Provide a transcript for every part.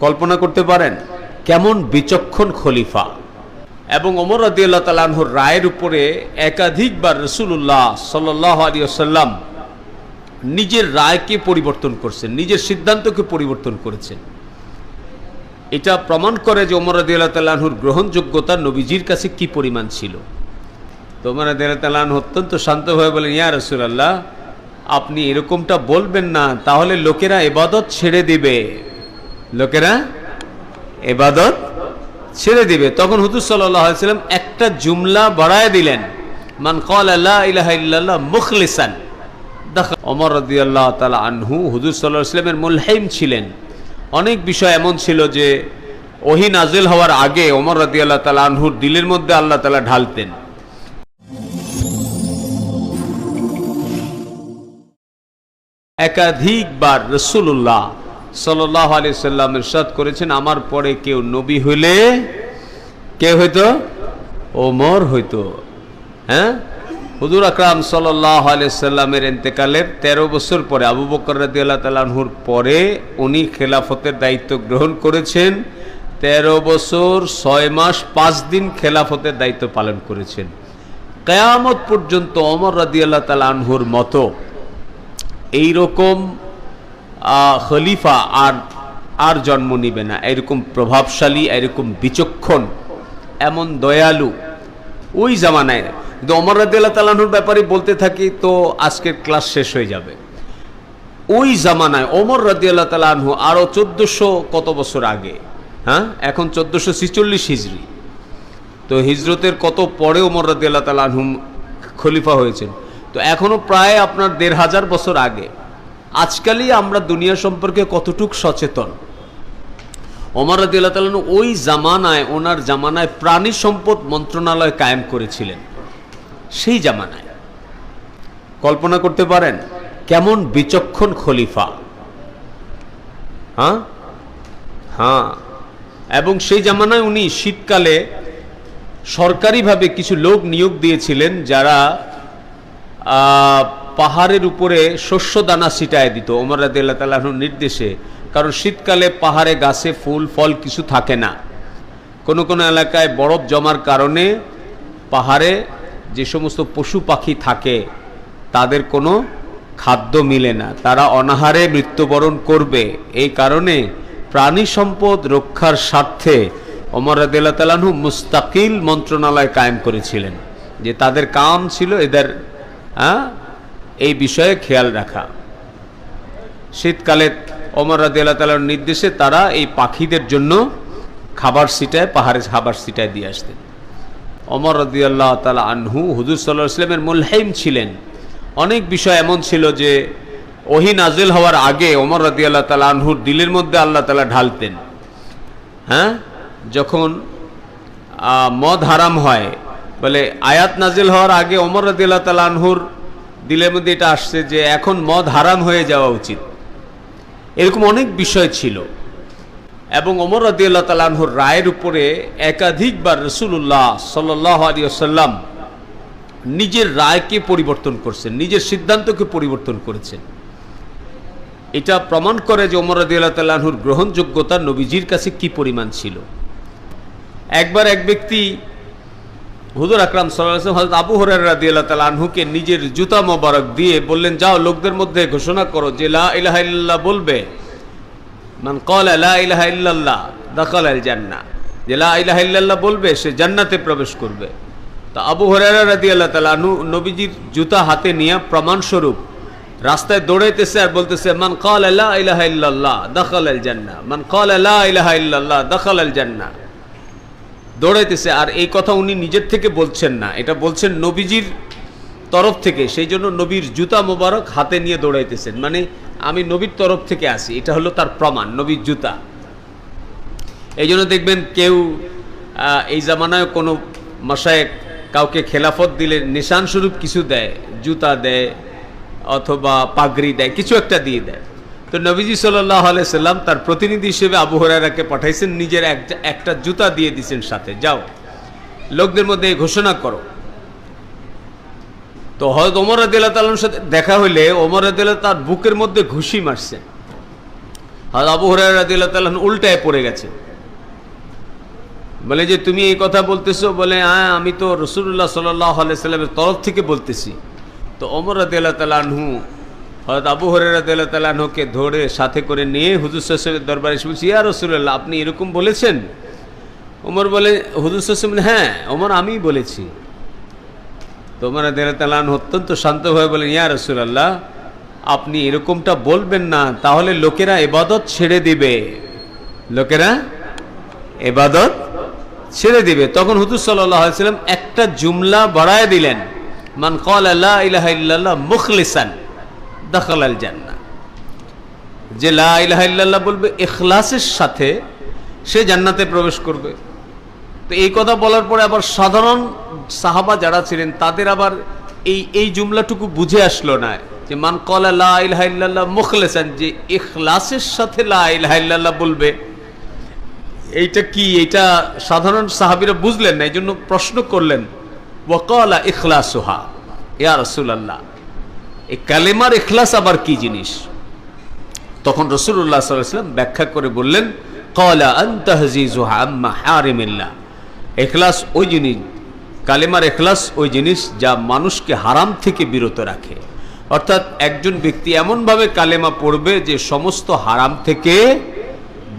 কল্পনা করতে পারেন কেমন বিচক্ষণ খলিফা। এবং ওমর রাদিয়াল্লাহ তালাহুর রায়ের উপরে একাধিকবার রসুল্লাহ সাল্লাহ আলী আসাল্লাম নিজের রায়কে পরিবর্তন করছেন, নিজের সিদ্ধান্তকে পরিবর্তন করেছেন। এটা প্রমাণ করে যে ওমর রাদিয়াল্লাহ তালাহুর গ্রহণযোগ্যতা নবীজির কাছে কি পরিমাণ ছিল। তো ওমর রাদিয়াল্লাহ তালাহ অত্যন্ত শান্তভাবে বলেন ইয়া রসুলাল্লাহ, আপনি এরকমটা বলবেন না, তাহলে লোকেরা এবাদত ছেড়ে দিবে। লোকেরা এবাদত ছেড়ে দিবে। তখন হুজুর সাল্লাম একটা জুমলা বাড়ায় দিলেন। মান কল আল্লাহ ইলাহা ইল্লাল্লাহ মুখলিসান। অমর তালা আনহু, হুজুর সাল্লাহ ইসলামের ছিলেন। অনেক বিষয় এমন ছিল যে, ওহি নাজিল হওয়ার আগে ওমর রদিয়াল্লাহ তালা আনহুর দিলের মধ্যে আল্লাহ তালা ঢালতেন। একাধিকবার রসুল্লাহ সাল্লাহ আলি সাল্লাম ইরশাদ করেছেন, আমার পরে কেউ নবী হইলে কে হইতো? ওমর হইতো। হ্যাঁ? হুজুর আকরাম সাল্লাহ আলি সাল্লামের এন্তেকালের তেরো বছর পরে, আবু বকর রাদি আল্লাহ তালাহুর পরে উনি খেলাফতের দায়িত্ব গ্রহণ করেছেন। তেরো বছর, ছয় মাস, পাঁচ দিন খেলাফতের দায়িত্ব পালন করেছেন। কেয়ামত পর্যন্ত অমর রাদি আল্লাহ তালাহুর মতো এইরকম খলিফা আর আর জন্ম নিবে না। এরকম প্রভাবশালী, এরকম বিচক্ষণ, এমন দয়ালু ওই জামানায়। কিন্তু অমর রাদিল্লা তালাহুর ব্যাপারে বলতে থাকি তো আজকের ক্লাস শেষ হয়ে যাবে। ওই জামানায় অমর রাদিয়াল্লাহ তালাহু আরও চোদ্দোশো কত বছর আগে হ্যাঁ? এখন চোদ্দোশো ছিচল্লিশ হিজড়ি তো হিজরতের কত পরে ওমর রাদিয়াল্লাহ তালাহু খলিফা হয়েছেন। তো এখনও প্রায় আপনার দেড় হাজার বছর আগে। আজকালই আমরা দুনিয়া সম্পর্কে কতটুক সচেতন? ওমর রাদিয়াল্লাহ তালাহু ওই জামানায়, ওনার জামানায় প্রাণী সম্পদ মন্ত্রণালয় কায়েম করেছিলেন। সেই জামানায়। কল্পনা করতে পারেন, কেমন বিচক্ষণ খলিফা। হ্যাঁ? হ্যাঁ। এবং সেই জামানায় উনি শীতকালে সরকারিভাবে কিছু লোক নিয়োগ দিয়েছিলেন যারা পাহাড়ের উপরে শস্য দানা ছিটায় দিত। ওমর রাদিল্লা তালাহর নির্দেশে। কারণ শীতকালে পাহাড়ে গাছে ফুল, ফল কিছু থাকে না। কোনো কোনো এলাকায় বরফ জমার কারণে পাহাড়ে যে সমস্ত পশু পাখি থাকে, তাদের কোনো খাদ্য মিলে না। তারা অনাহারে মৃত্যুবরণ করবে। এই কারণে প্রাণী সম্পদ রক্ষার স্বার্থে অমর তালাহু মুস্তাকিল মন্ত্রণালয় কায়েম করেছিলেন। যে তাদের কাম ছিল এদের হ্যাঁ এই বিষয়ে খেয়াল রাখা। শীতকালে অমর রাদিয়াল্লাহ তালার নির্দেশে তারা এই পাখিদের জন্য খাবার সিটায় পাহাড়ে খাবার সিটায় দিয়ে আসতেন। অমর রদিয়াল্লাহ তালা আনহু হুজুর সাল্লাহ ইসলামের মুলহাইম ছিলেন। অনেক বিষয় এমন ছিল যে, ওহি নাজিল হওয়ার আগে ওমর রদিয়াল্লাহ তালা আনহুর দিলের মধ্যে আল্লাহ তালা ঢালতেন। হ্যাঁ? যখন মদ হারাম হয়, বলে আয়াত নাজিল হওয়ার আগে ওমর রদিয়াল্লাহ তালা আনহুর দিলের মধ্যে এটা আসছে যে এখন মদ হারাম হয়ে যাওয়া উচিত। এরকম অনেক বিষয় ছিল। এবং ওমর রদিয়াল্লাহ তালাহুর রায়ের উপরে একাধিকবার রসুল্লাহ সাল্লাহ আলী আসাল্লাম নিজের রায়কে পরিবর্তন করছেন, নিজের সিদ্ধান্তকে পরিবর্তন করেছেন। এটা প্রমাণ করে যে ওমর রদিয়াল্লাহ তালাহুর গ্রহণযোগ্যতা নবীজির কাছে কি পরিমাণ ছিল। একবার এক ব্যক্তি হুজুর আকরাম সাল্লাম হজরত আবু হরার রাদিয়াল্লাহ তালা আনহুকে নিজের জুতা মোবারক দিয়ে বললেন, যাও, লোকদের মধ্যে ঘোষণা করো যে লা ইলাহা ইল্লাল্লাহ বলবে। মান কল লা ইলাহা ইল্লাল্লাহ দাখাল আল জান্নাহ। যে লা ইলাহা ইল্লাল্লাহ বলবে, সে জান্নাতে প্রবেশ করবে। তা আবু হরারা রাদিয়াল্লাহ তালা আনহু নবীজির জুতা হাতে নিয়ে প্রমাণস্বরূপ রাস্তায় দৌড়াইতেছে আর বলতেছে, মান কল লা ইলাহা ইল্লাল্লাহ দাখাল আল জান্নাহ। মান কল লা ইলাহা ইল্লাল্লাহ দাখাল আল জান্নাহ। দৌড়াইতেছে, আর এই কথা উনি নিজের থেকে বলছেন না। এটা বলছেন নবীজির তরফ থেকে, সেই জন্য নবীর জুতা মোবারক হাতে নিয়ে দৌড়াইতেছেন। মানে আমি নবীর তরফ থেকে আসি, এটা হলো তার প্রমাণ, নবীর জুতা। এই জন্য দেখবেন কেউ এই জামানায় কোনো মশায় কাউকে খেলাফত দিলে নিশান স্বরূপ কিছু দেয়, জুতা দেয়, অথবা পাগড়ি দেয়, কিছু একটা দিয়ে দেয়। তো নবীজি সাল্লাহ সাল্লাম তার প্রতিনিধি হিসেবে আবু হরারাকে পাঠাইছেন, নিজের একটা জুতা দিয়ে দিছেন সাথে। যাও, লোকদের মধ্যে ঘোষণা করো। তো হয়তো ওমর আদিল্লাহ তালার সাথে দেখা হইলে ওমর আদিল্লাহ তার বুকের মধ্যে ঘুষি মারছেন আর আবু হরাইরাদিল্লাহ তাল্লাহন উল্টায় পড়ে গেছে। বলে যে, তুমি এই কথা বলতেছো? বলে হ্যাঁ আমি তো রসুল্লাহ সাল্লাহ সাল্লামের তরফ থেকে বলতেছি। তো অমর রাদিল্লাহ তালাহু হয়তো আবু তালাহুকে ধরে সাথে করে নিয়ে হুজুর সাহেবের দরবারে এসে বলছি, ইয়া রসুল্লাহ আপনি এরকম বলেছেন? ওমর বলে, হুজুর সাহেব হ্যাঁ ওমর, আমিই বলেছি। তোমার দেলাতালান অত্যন্ত শান্তভাবে বলেন, ইয়া রসুলাল্লাহ, আপনি এরকমটা বলবেন না, তাহলে লোকেরা এবাদত ছেড়ে দিবে। লোকেরা এবাদত ছেড়ে দিবে। তখন হুজুর সাল্লাম একটা জুমলা বাড়ায় দিলেন, মান কল আল্লাহ মুখলিসান। দখল আল জান্না যে লা ইলাহা ইল্লাল্লাহ বলবে, ইখলাসের সাথে সে জান্নাতে প্রবেশ করবে। তো এই কথা বলার পরে আবার সাধারণ সাহাবা যারা ছিলেন, তাদের আবার এই এই জুমলাটুকু বুঝে আসলো না যে মান কলা লা ইলাহা ইল্লাল্লাহ মুখলেসান, যে ইখলাসের সাথে লা ইলাহা বলবে, এইটা কি? এইটা সাধারণ সাহাবীরা বুঝলেন না এই জন্য প্রশ্ন করলেন ওয়াকালা ইখলাসুহা, ইয়া রাসূলুল্লাহ। এই কালেমার এখলাস আবার কি জিনিস? তখন রসুল্লাহ সাল্লাম ব্যাখ্যা করে বললেন কলা আন্তহজিজুহা আম্মা হারিমিল্লা এখলাস ওই জিনিস, কালেমার এখলাস ওই জিনিস যা মানুষকে হারাম থেকে বিরত রাখে। অর্থাৎ একজন ব্যক্তি এমনভাবে কালেমা পড়বে যে সমস্ত হারাম থেকে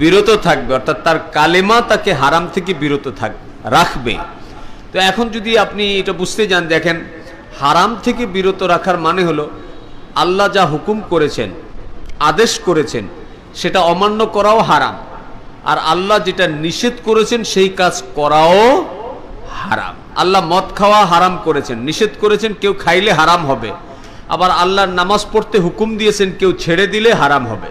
বিরত থাকবে, অর্থাৎ তার কালেমা তাকে হারাম থেকে বিরত থাক, রাখবে। তো এখন যদি আপনি এটা বুঝতে যান, দেখেন হারাম থেকে বিরত রাখার মানে হলো, আল্লাহ যা হুকুম করেছেন, আদেশ করেছেন, সেটা অমান্য করাও হারাম। আর আল্লাহ যেটা নিষেধ করেছেন, সেই কাজ করাও হারাম। আল্লাহ মদ খাওয়া হারাম করেছেন, নিষেধ করেছেন, কেউ খাইলে হারাম হবে। আবার আল্লাহর নামাজ পড়তে হুকুম দিয়েছেন, কেউ ছেড়ে দিলে হারাম হবে।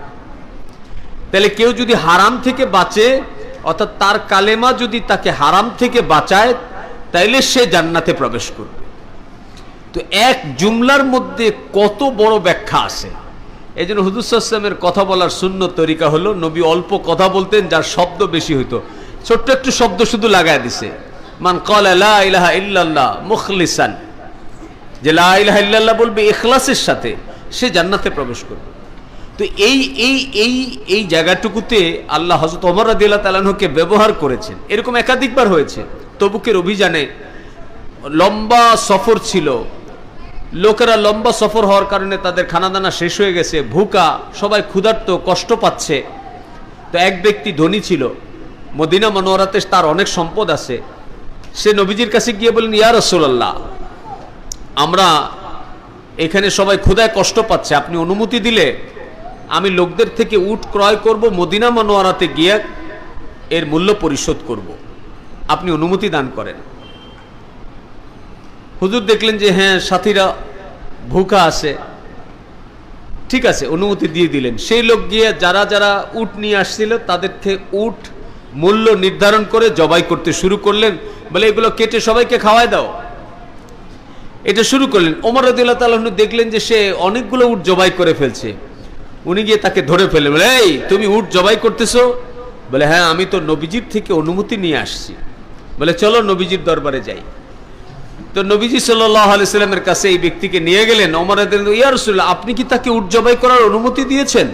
তাহলে কেউ যদি হারাম থেকে বাঁচে, অর্থাৎ তার কালেমা যদি তাকে হারাম থেকে বাঁচায়, তাইলে সে জান্নাতে প্রবেশ করবে। তো এক জুমলার মধ্যে কত বড় ব্যাখ্যা আছে? এই জন্য হুদুসামের কথা বলার শূন্য তরিকা হলো, নবী অল্প কথা বলতেন যার শব্দ বেশি হইতো। ছোট্ট একটু শব্দ শুধু লাগায় দিছে। মান কল ইলাহা ইল্লাল্লাহ মুখলিসান। যে লা ইলাহা ইল্লাল্লাহ বলবে এখলাসের সাথে, সে জান্নাতে প্রবেশ করবে। তো এই এই এই এই জায়গাটুকুতে আল্লাহ হজরত অমর রাদিল্লাহ তালানহকে ব্যবহার করেছেন। এরকম একাধিকবার হয়েছে। তবুকের অভিযানে লম্বা সফর ছিল। লোকেরা লম্বা সফর হওয়ার কারণে তাদের খানাদানা শেষ হয়ে গেছে, ভুকা, সবাই ক্ষুধার্ত, কষ্ট পাচ্ছে। তো এক ব্যক্তি ধনী ছিল, মদিনা মনোহরাতে তার অনেক সম্পদ আছে। সে নবীজির কাছে গিয়ে বললেন, ইয়া রসোল্লাহ আমরা এখানে সবাই ক্ষুধায় কষ্ট পাচ্ছে, আপনি অনুমতি দিলে আমি লোকদের থেকে উট ক্রয় করব, মদিনা মনোয়ারাতে গিয়ে এর মূল্য পরিশোধ করব। আপনি অনুমতি দান করেন। হুজুর দেখলেন যে হ্যাঁ সাথীরা ভুকা আছে। ঠিক আছে, অনুমতি দিয়ে দিলেন। সেই লোক গিয়ে যারা যারা উট নিয়ে আসছিল তাদেরকে উট মূল্য নির্ধারণ করে জবাই করতে শুরু করলেন। বলে, এগুলো কেটে সবাইকে খাওয়াই দাও। এটা শুরু করলেন। ওমর রদুল্লাহ তালন দেখলেন যে, সে অনেকগুলো উট জবাই করে ফেলছে। উনি গিয়ে তাকে ধরে ফেললেন। বলে, এই, তুমি উট জবাই করতেছো? বলে হ্যাঁ আমি তো নবীজির থেকে অনুমতি নিয়ে আসছি। বলে, চলো নবীজির দরবারে যাই। তো নবীজি আলাইস্লামের কাছে এই ব্যক্তিকে নিয়ে গেলেন, ওমর ইয়ারসুল্লাহ আপনি কি তাকে উট জবাই করার অনুমতি দিয়েছেন?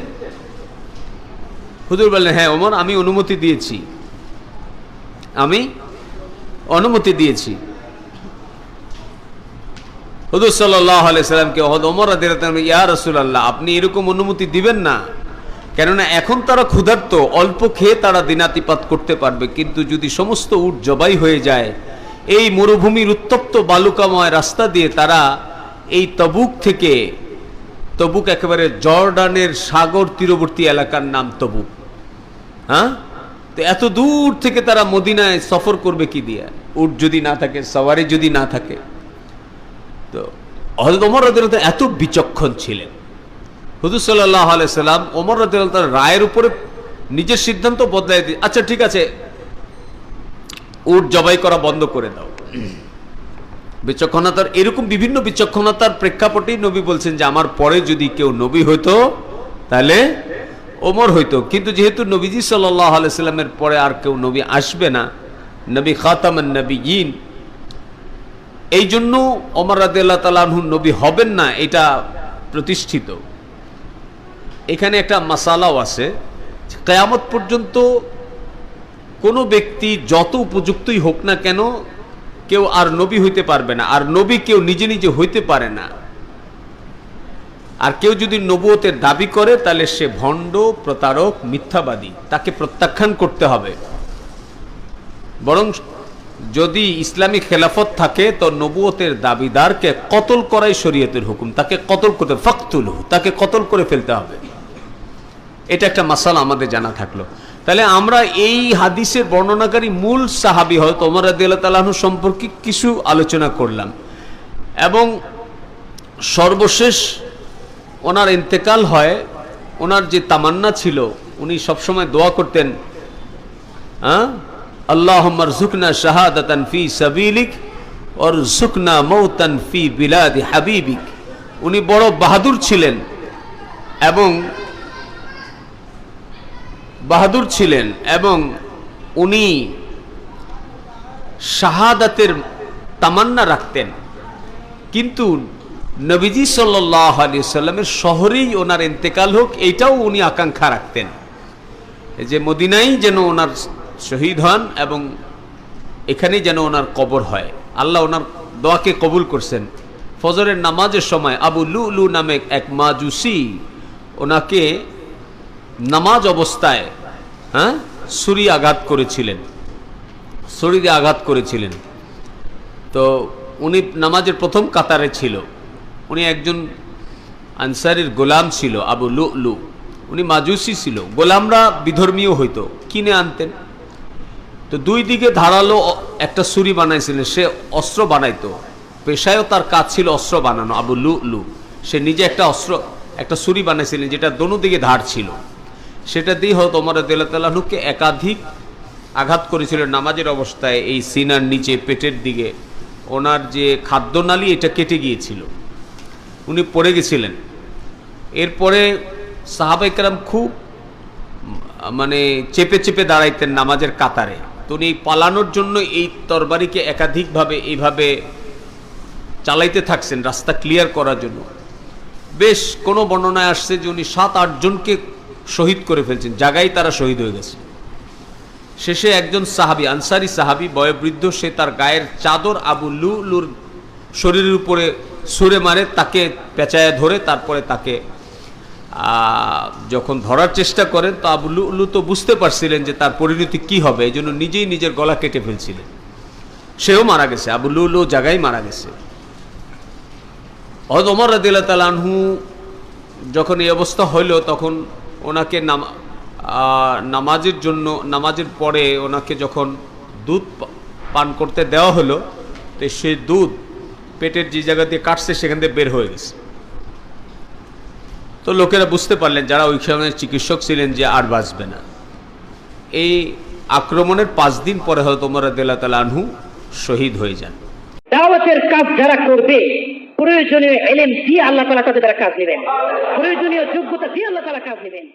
হুজুর বললেন হ্যাঁ ওমর, আমি অনুমতি দিয়েছি। আমি অনুমতি দিয়েছি। হুজুর সাল্লাহ আলাইসাল্লামকে ওমর ইয়া রসুল্লাহ আপনি এরকম অনুমতি দিবেন না। কেননা এখন তারা ক্ষুধার্ত, অল্প খেয়ে তারা দিনাতিপাত করতে পারবে, কিন্তু যদি সমস্ত উট জবাই হয়ে যায় এই মরুভূমির উত্তপ্ত বালুকাময় রাস্তা দিয়ে তারা এই তবুক থেকে, তবুক একেবারে জর্ডানের সাগর তীরবর্তী এলাকার নাম তবুক। হ্যাঁ? তো এত দূর থেকে তারা মদিনায় সফর করবে কি দিয়ে? উট যদি না থাকে, সওয়ারি যদি না থাকে। তো হজরত ওমর রদিল্লাহ এত বিচক্ষণ ছিলেন। হুজুর সাল্লাহ আলাইসাল্লাম ওমর রদিল্লাহ রায়ের উপরে নিজের সিদ্ধান্ত বদলাই দিয়ে আচ্ছা ঠিক আছে উট জবাই করা বন্ধ করে দাও। বিচক্ষণতার এরকম বিভিন্ন বিচক্ষণতার প্রেক্ষাপটেই নবী বলছেন যে, আমার পরে যদি কেউ নবী হইতো, তাহলে ওমর হইতো। কিন্তু যেহেতু নবীজি সাল্লাহ আলাইস্লামের পরে আর কেউ নবী আসবে না, নবী খাতামান নবী ইন এই জন্য অমর রাদিল্লাহ তালাহু নবী হবেন না, এটা প্রতিষ্ঠিত। এখানে একটা মাসালাও আছে কেয়ামত পর্যন্ত কোনো ব্যক্তি যত উপযুক্তই হোক না কেন কেউ আর নবী হইতে পারবে না, আর নবী কেউ নিজে নিজে হইতে পারে না। আর কেউ যদি নবুয়তের দাবি করে, তাহলে সে ভণ্ড, প্রতারক, মিথ্যাবাদী, তাকে প্রত্যাখ্যান করতে হবে। বরং যদি ইসলামী খেলাফত থাকে, তো নবুয়তের দাবিদারকে কতল করাই শরীয়তের হুকুম। তাকে কতল করতে ফক্তুল তাকে কতল করে ফেলতে হবে। এটা একটা মাসালা আমাদের জানা থাকল। তাহলে আমরা এই হাদিসের বর্ণনাকারী মূল সাহাবি হয় ওমর রাদিয়াল্লাহু তাআলাহু সম্পর্কে কিছু আলোচনা করলাম। এবং সর্বশেষ ওনার ইন্তেকাল হয়, ওনার যে তামান্না ছিল, উনি সবসময় দোয়া করতেন হ্যাঁ আল্লাহ জুকনা শাহাদাতান ফি সাবিলিক ওর জুকনা মৌতান ফি বিলাদি হাবিবিক। উনি বড় বাহাদুর ছিলেন এবং বাহাদুর ছিলেন এবং উনি শাহাদাতের তামান্না রাখতেন। কিন্তু নবীজি সাল্লাহ আলী সাল্লামের শহরেই ওনার ইন্তেকাল হোক, এইটাও উনি আকাঙ্ক্ষা রাখতেন। যে মদিনাই যেন ওনার শহীদ হন এবং এখানেই যেন ওনার কবর হয়। আল্লাহ ওনার দোয়াকে কবুল করছেন। ফজরের নামাজের সময় আবু লু লু নামে এক মাজুসি ওনাকে নামাজ অবস্থায় হ্যাঁ? ছুরি আঘাত করেছিলেন। দিয়ে আঘাত করেছিলেন। তো উনি নামাজের প্রথম কাতারে ছিল। উনি একজন আনসারির গোলাম ছিল, আবু লু লু উনি মাজুসি ছিল। গোলামরা বিধর্মীয় হইতো। কিনে আনতেন। তো দুই দিকে ধারালো একটা ছুরি বানাইছিলেন। সে অস্ত্র বানাইতো। পেশায়ও তার কাজ ছিল অস্ত্র বানানো, আবু লু লু সে নিজে একটা অস্ত্র, একটা ছুরি বানাইছিলেন, যেটা দোনো দিকে ধার ছিল। সেটা দিয়ে হয়তো ওমর তাল্লাহনুকে একাধিক আঘাত করেছিল নামাজের অবস্থায় এই সিনার নিচে পেটের দিকে। ওনার যে খাদ্যনালী, এটা কেটে গিয়েছিল। উনি পড়ে গেছিলেন। এরপরে সাহাবাইকার খুব মানে চেপে চেপে দাঁড়াইতেন নামাজের কাতারে। তো উনি পালানোর জন্য এই তরবারিকে একাধিকভাবে এইভাবে চালাইতে থাকছেন, রাস্তা ক্লিয়ার করার জন্য। বেশ কোনো বর্ণনায় আসছে যে উনি সাত আটজনকে শহীদ করে ফেলছেন জায়গায় তারা শহীদ হয়ে গেছে। শেষে একজন সাহাবি, আনসারি সাহাবি, বয়োবৃদ্ধ, সে তার গায়ের চাদর আবু লু লুর শরীরের উপরে সুরে মারে, তাকে পেঁচায় ধরে, তারপরে তাকে যখন ধরার চেষ্টা করেন, তো আবু লু লু তো বুঝতে পারছিলেন যে তার পরিণতি কি হবে, এই জন্য নিজেই নিজের গলা কেটে ফেলছিলেন। সেও মারা গেছে, আবু লু লু জায়গায় মারা গেছে। হয়তো ওমর রাদিল্লা তালানহু যখন এই অবস্থা হইল, তখন ওনাকে নামাজের জন্য, নামাজের পরে ওনাকে যখন দুধ পান করতে দেওয়া হলো, তো সেই দুধ পেটের যে জায়গা দিয়ে কাটছে, সেখান দিয়ে বের হয়ে গেছে। তো লোকেরা বুঝতে পারলেন, যারা ওই সময় চিকিৎসক ছিলেন যে আর বাঁচবে না। এই আক্রমণের পাঁচ দিন পরে হয়তো ওমর তালানহু শহীদ হয়ে যান। করবে প্রয়োজনীয় এলেম দিয়ে আল্লাহ তালা তাদের কাজ নেবেন। প্রয়োজনীয় যোগ্যতা দিয়ে আল্লাহ তালা কাজ নেবেন।